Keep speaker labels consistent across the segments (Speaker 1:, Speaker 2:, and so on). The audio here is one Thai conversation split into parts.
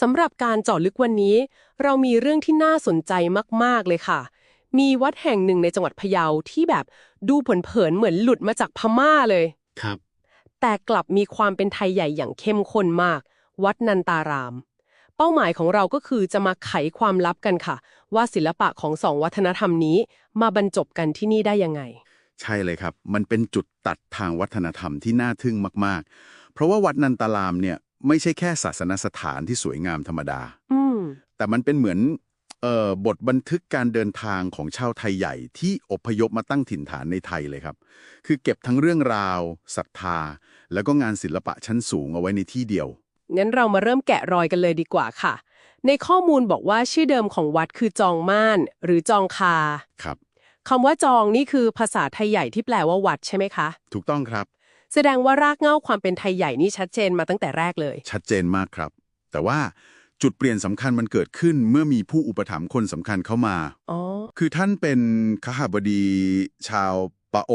Speaker 1: สำหรับการเจาะลึกวันนี้ เรามีเรื่องที่น่าสนใจมาก ๆ เลยค่ะ มีวัดแห่งหนึ่งในจังหวัดพะเยาที่แบบดูเผินๆเหมือนหลุดมาจากพม่าเลย
Speaker 2: ครับ
Speaker 1: แต่กลับมีความเป็นไทยใหญ่อย่างเข้มข้นมาก วัดนันตาราม เป้าหมายของเราก็คือจะมาไขความลับกันค่ะ ว่าศิลปะของสองวัฒนธรรมนี้ มาบรรจบกันที่นี่ได้ยังไง
Speaker 2: ใช่เลยครับ มันเป็นจุดตัดทางวัฒนธรรมที่น่าทึ่งมาก ๆ เพราะว่าวัดนันตารามเนี่ย ไม่ใช่แค่ศาสนสถานที่สวยงามธรรมดา
Speaker 1: อืม
Speaker 2: แต่มันเป็นเหมือนเอ่อบทบันทึกการเดินทางของชาวไทยใหญ่ที่อพยพมาตั้งถิ่นฐานในไทยเลยครับ คือเก็บทั้งเรื่องราวศรัทธา แล้วก็งานศิลปะชั้นสูงเอาไว้ในที่เดียว
Speaker 1: งั้นเรามาเริ่มแกะรอยกันเลยดีกว่าค่ะ ในข้อมูลบอกว่าชื่อเดิมของวัดคือจองม่าน หรือจองคา
Speaker 2: ครับ
Speaker 1: คำว่าจองนี่คือภาษาไทยใหญ่ที่แปลว่าวัดใช่ไหมคะ
Speaker 2: ถูกต้องครับ
Speaker 1: แสดงว่ารากเหง้าความเป็นไทยใหญ่นี่ชัดเจนมาตั้งแต่แรกเลย
Speaker 2: ชัดเจนมากครับ แต่ว่าจุดเปลี่ยนสำคัญมันเกิดขึ้นเมื่อมีผู้อุปถัมภ์คนสำคัญเข้ามา
Speaker 1: อ๋อ
Speaker 2: คือท่านเป็นขหบดีชาวปะโอ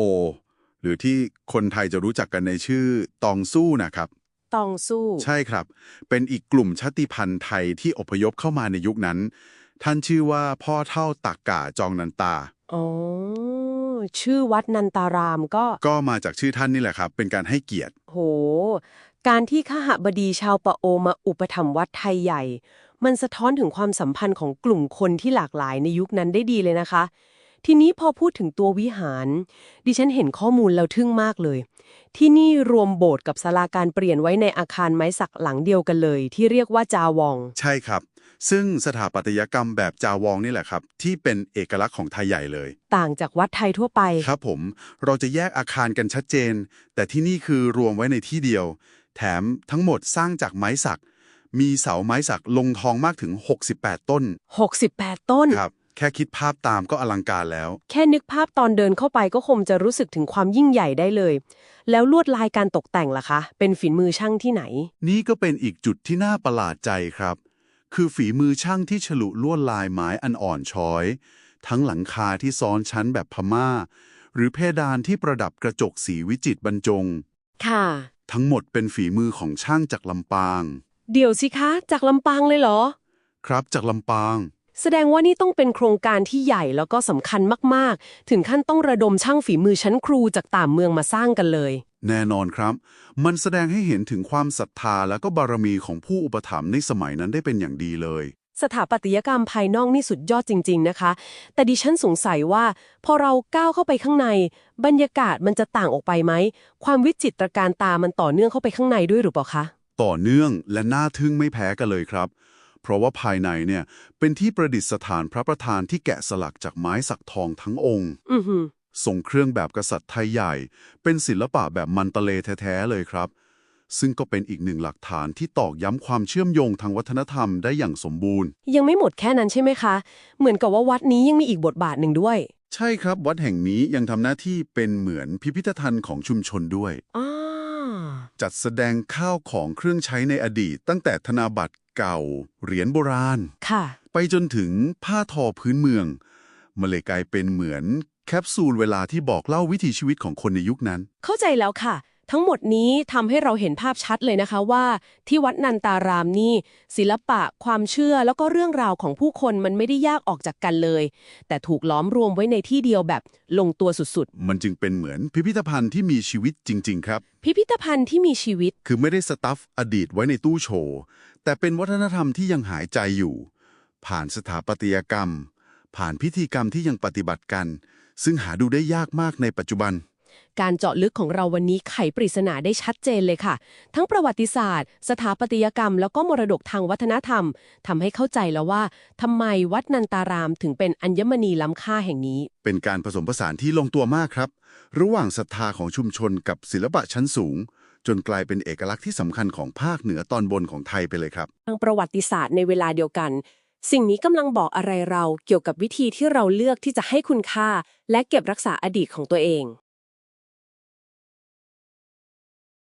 Speaker 2: หรือที่คนไทยจะรู้จักกันในชื่อตองสู้นะครับ
Speaker 1: ตองสู้
Speaker 2: ใช่ครับ เป็นอีกกลุ่มชาติพันธุ์ไทยที่อพยพเข้ามาในยุคนั้น ท่านชื่อว่าพ่อเท่าตักกาจองนันตา
Speaker 1: อ๋อ ชื่อวัดนันตารามก็
Speaker 2: ก็มาจากชื่อท่านนี่แหละครับ เป็นการให้เกียรติ
Speaker 1: โห การที่ขหบดีชาวปะโอมาอุปถัมภ์วัดไทยใหญ่ มันสะท้อนถึงความสัมพันธ์ของกลุ่มคนที่หลากหลายในยุคนั้นได้ดีเลยนะคะ ทีนี้พอพูดถึงตัววิหาร ดิฉันเห็นข้อมูลแล้วทึ่งมากเลย ที่นี่รวมโบสถ์กับศาลาการเปลี่ยนไว้ในอาคารไม้สักหลังเดียวกันเลย ที่เรียกว่าจาวอง
Speaker 2: ใช่ครับ ซึ่งสถาปัตยกรรมแบบจาวองนี่แหละครับ ที่เป็นเอกลักษณ์ของไทยใหญ่เลย
Speaker 1: ต่างจากวัดไทยทั่วไป
Speaker 2: ครับผมเราจะแยกอาคารกันชัดเจน แต่ที่นี่คือรวมไว้ในที่เดียว แถมทั้งหมดสร้างจากไม้สัก มีเสาไม้สักลงทองมากถึง 68 ต้น
Speaker 1: 68 ต้น
Speaker 2: ครับ แค่คิดภาพตามก็อลังการแล้ว
Speaker 1: แค่นึกภาพตอนเดินเข้าไปก็คงจะรู้สึกถึงความยิ่งใหญ่ได้เลย แล้วลวดลายการตกแต่งล่ะคะ เป็นฝีมือช่างที่ไหน
Speaker 2: นี่ก็เป็นอีกจุดที่น่าประหลาดใจครับ คือฝีมือช่างที่ฉลุลวดลายไม้อันอ่อนช้อย ทั้งหลังคาที่ซ้อนชั้นแบบพม่า หรือเพดานที่ประดับกระจกสีวิจิตรบรรจง
Speaker 1: ค่ะ
Speaker 2: ทั้งหมดเป็นฝีมือของช่างจากลำปาง
Speaker 1: เดี๋ยวสิคะ จากลำปางเลยเหรอ
Speaker 2: ครับจากลำปาง
Speaker 1: แสดงว่านี่ต้องเป็นโครงการที่ใหญ่แล้วก็สำคัญมากๆ ถึงขั้นต้องระดมช่างฝีมือชั้นครูจากต่างเมืองมาสร้างกันเลย
Speaker 2: แน่นอนครับ มันแสดงให้เห็นถึงความศรัทธาและก็บารมีของผู้อุปถัมภ์ในสมัยนั้นได้เป็นอย่างดีเลย
Speaker 1: สถาปัตยกรรมภายนอกนี่สุดยอดจริง ๆ นะคะ แต่ดิฉันสงสัยว่า พอเราก้าวเข้าไปข้างใน บรรยากาศมันจะต่างออกไปไหม ความวิจิตรการตามันต่อเนื่องเข้าไปข้างในด้วยหรือเปล่าคะ
Speaker 2: ต่อเนื่องและน่าทึ่งไม่แพ้กันเลยครับ เพราะว่าภายในเนี่ยเป็นที่ประดิษฐานพระประธานที่แกะสลักจากไม้สักทองทั้งองค์
Speaker 1: อือหือ
Speaker 2: ทรงเครื่องแบบกษัตริย์ไทยใหญ่ เป็นศิลปะแบบมันตะเลแท้ ๆ เลยครับ ซึ่งก็เป็นอีกหนึ่งหลักฐานที่ตอกย้ำความเชื่อมโยงทางวัฒนธรรมได้อย่างสมบูรณ์
Speaker 1: ยังไม่หมดแค่นั้นใช่ไหมคะ เหมือนกับว่าวัดนี้ยังมีอีกบทบาทหนึ่งด้วย
Speaker 2: ใช่ครับ วัดแห่งนี้ยังทำหน้าที่เป็นเหมือนพิพิธภัณฑ์ของชุมชนด้วย
Speaker 1: อ่า
Speaker 2: จัดแสดงข้าวของเครื่องใช้ในอดีต ตั้งแต่ธนาบัตรเก่า เหรียญโบราณ
Speaker 1: ค่ะ
Speaker 2: ไปจนถึงผ้าทอพื้นเมืองมันเลยกลายเป็นเหมือน แคปซูลเวลาที่บอกเล่าวิถีชีวิตของคนในยุคนั้น
Speaker 1: เข้าใจแล้วค่ะ ทั้งหมดนี้ทำให้เราเห็นภาพชัดเลยนะคะว่า ที่วัดนันตารามนี่ ศิลปะ ความเชื่อแล้วก็เรื่องราวของผู้คนมันไม่ได้ยากออกจากกันเลย แต่ถูกล้อมรวมไว้ในที่เดียวแบบลงตัวสุด
Speaker 2: มันจึงเป็นเหมือนพิพิธภัณฑ์ที่มีชีวิตจริง ๆ ครับ
Speaker 1: ๆ พิพิธภัณฑ์ที่มีชีวิต
Speaker 2: คือไม่ได้สตัฟอดีตไว้ในตู้โชว์แต่เป็นวัฒนธรรมที่ยังหายใจอยู่ ผ่านสถาปัตยกรรม ผ่านพิธีกรรมที่ยังปฏิบัติกัน ซึ่งหาดูได้ยากมากในปัจจุบัน
Speaker 1: การเจาะลึกของเราวันนี้ไขปริศนาได้ชัดเจนเลยค่ะ ทั้งประวัติศาสตร์ สถาปัตยกรรม แล้วก็มรดกทางวัฒนธรรมทำให้เข้าใจแล้วว่าทำไมวัดนันตารามถึงเป็นอัญมณีล้ำค่าแห่งนี้
Speaker 2: เป็นการผสมผสานที่ลงตัวมากครับ ระหว่างศรัทธาของชุมชนกับศิลปะชั้นสูง จนกลายเป็นเอกลักษณ์ที่สำคัญของภาคเหนือตอนบนของไทยไปเลยครับ
Speaker 1: ทางประวัติศาสตร์ในเวลาเดียวกัน สิ่งนี้กำลังบอกอะไรเราเกี่ยวกับวิธีที่เราเลือกที่จะให้คุณค่า และเก็บรักษาอดีตของตัวเอง